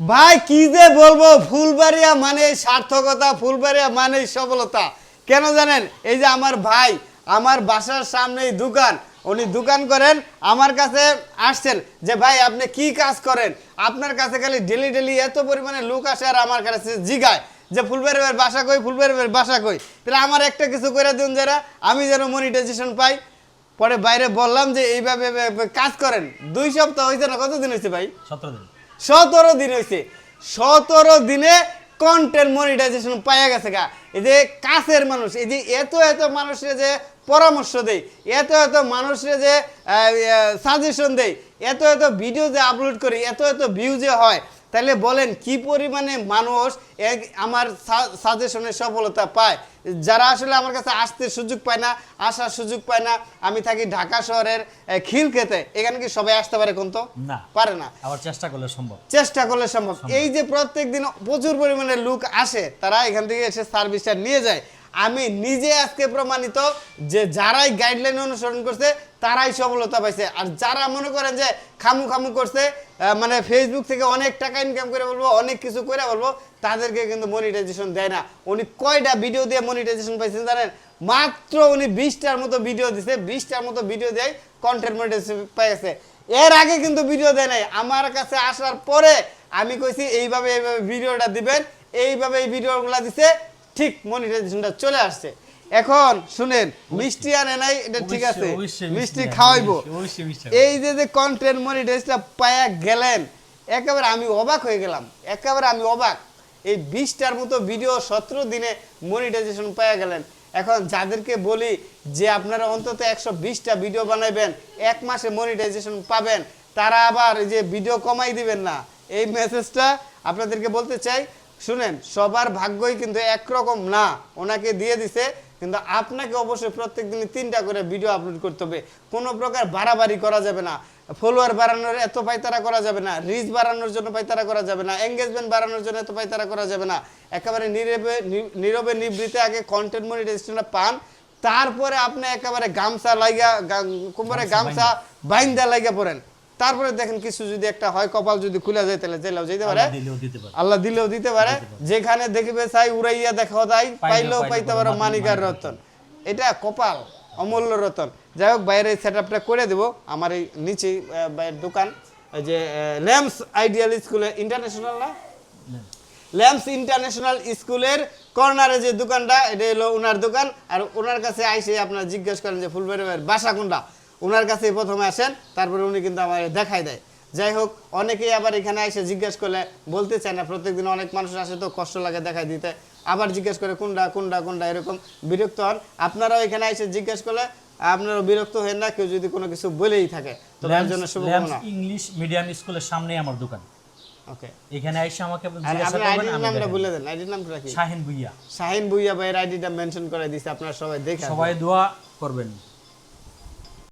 ভাই, কি যে বলব, ফুলবাড়িয়া মানে সার্থকতা, ফুলবাড়িয়া মানে সফলতা। কেন জানেন? এই যে আমার ভাই, আমার বাসার সামনেই দোকান, উনি দোকান করেন, আমার কাছে আসছেন যে, ভাই, আপনি কি কাজ করেন? আপনার কাছে খালি ডেলি ডেলি এত পরিমাণে লোক আসে আর আমার কাছে জিগায় যে ফুলবাড়ি ভাইয়ের বাসা কই? ফুলবাড়ি ভাইয়ের বাসা কই? তাহলে আমার একটা কিছু করে দিন যারা, আমি যেন মনিটাইজেশন পাই। পরে বাইরে বললাম যে, এইভাবে কাজ করেন। দুই সপ্তাহ হয়েছে না, কতদিন হয়েছে ভাই? সতেরো দিন। সতেরো দিন হয়েছে সতেরো দিনে কন্টেন্ট মনিটাইজেশন পাইয়া গেছে গা। এই যে কাছের মানুষ, এই যে এত এত মানুষের যে পরামর্শ দেয়, এত এত মানুষের যে সাজেশন দেয়, এত এত ভিডিও যে আপলোড করি, এত এত ভিউ যে হয় তাহলে বলেন কি পরিমাণে মানুষ এক- আমার সাজেশনের সফলতা পায়? যারা আসলে আমার কাছে আসতে সুযোগ পায় না আসার সুযোগ পায় না আমি থাকি ঢাকা শহরের খিলক্ষেতে এখানে কি সবাই আসতে পারে কোন তো? না। পারে না। আবার চেষ্টা করলে সম্ভব। চেষ্টা করলে সম্ভব। এই যে প্রত্যেক দিন প্রচুর পরিমাণে লোক আসে তারা এখান থেকে এসে সার্ভিসটা নিয়ে যায়। আমি নিজে আজকে প্রমাণিত যে যারাই গাইডলাইন অনুসরণ করছে তারাই সফলতা পাইছে। আর যারা মনে করেন যে খামু খামু করছে মানে ফেসবুক থেকে অনেক টাকা ইনকাম করে বলব, অনেক কিছু করে বলব, তাদেরকে কিন্তু মনিটাইজেশন দেয় না। উনি কয়টা ভিডিও দিয়ে মনিটাইজেশন পাইছেন জানেন? মাত্র উনি বিশটার মতো ভিডিও দিছে, বিশটার মতো ভিডিও দেয় কন্টেন্ট মনিটাইজেশন পাইছে। এর আগে কিন্তু ভিডিও দেয় নাই। আমার কাছে আসার পরে আমি কইছি, এইভাবে এইভাবে ভিডিওটা দিবেন। এইভাবে এই ভিডিওগুলো দিছে, ঠিক মনিটাইজেশনটা চলে আসছে। এখন শুনেন মিষ্টি আনে নাই এটা ঠিক আছে মিষ্টি খাওয়াইবো। এই যে যে কন্টেন্ট মনিটাইজটা পায়া গেলেন একেবারে আমি অবাক হয়ে গেলাম একেবারে আমি অবাক। এই বিশটার মতো ভিডিও সতেরো দিনে মনিটাইজেশন পায়া গেলেন। এখন যাদেরকে বলি যে আপনারা অন্তত একশো বিশটা ভিডিও বানাইবেন এক মাসে মনিটাইজেশন পাবেন তারা আবার এই যে ভিডিও কমাই দিবেন না। এই মেসেজটা আপনাদেরকে বলতে চাই শুনেন সবার ভাগ্যই কিন্তু একরকম না। ওনাকে দিয়ে দিছে কিন্তু আপনাকে অবশ্যই প্রত্যেক দিনে তিনটা করে ভিডিও আপলোড করতে হবে। কোনো প্রকার বাড়াবাড়ি করা যাবে না। ফলোয়ার বাড়ানোর এত পাইতারা করা যাবে না। রিচ বাড়ানোর জন্য পাইতারা করা যাবে না। এঙ্গেজমেন্ট বাড়ানোর জন্য এত পাইতারা করা যাবে না। একেবারে নীরবে নীরবে নিবৃতে আগে কন্টেন্ট মনিটাইজেশনটা পান। তারপরে আপনি একেবারে গামছা লাইগা কোমরে গামছা বাইন্দা লাইগা পড়েন। তারপরে দেখেন কিছু যদি একটা হয় কপাল যদি খুলে যায় তাহলে জেলাও যেতে পারে। আল্লাহ দিলেও দিতে পারে। যেখানে দেখবে চাই উড়াইয়া দেখাও তাই পাইলেও পাইতে পারো মানিকার রতন। এটা কপাল অমূল্য রতন। যাই হোক বাইরে সেট আপটা করে দেবো। আমার এই আহ, বাইরের দোকান। ওই যে ল্যাম্পস আইডিয়াল স্কুলে ইন্টারন্যাশনাল না? ল্যাম্পস ইন্টারন্যাশনাল স্কুলের কর্নারে যে দোকানটা এটা হলো ওনার দোকান। আর ওনার কাছে আইসে আপনারা জিজ্ঞেস করেন যে ফুলবাড়ি ভাইয়ের বাসা কোনটা? ওনার কাছে প্রথমে আসেন তারপরে উনি কিন্তু আমার দেখাই দেয়। যাই হোক অনেকেই আবার এখানে এসে জিজ্ঞেস করলে বলতে চায় না প্রত্যেকদিন অনেক মানুষ আসে তো কষ্ট লাগে দেখাই দিতে। আবার জিজ্ঞেস করে কোনটা কোনটা কোনটা এরকম বিরক্ত হন। আপনারাও এখানে এসে জিজ্ঞেস করলে আপনারাও বিরক্ত হন না কেউ যদি কোনো কিছু বলেই থাকে তো তার জন্য শুভকামনা। ইংলিশ মিডিয়াম স্কুলের সামনেই আমার দোকান। ওকে। এখানে এসে আমাকে আপনার করবেন আইডির আমি নামটা বলে দেন আইডির নামটা কি? শাহিন ভুইয়া। শাহিন ভুইয়া ভাইয়ের আইডিটা মেনশন করে দিছে আপনারা সবাই দেখে সবাই দোয়া করবেন।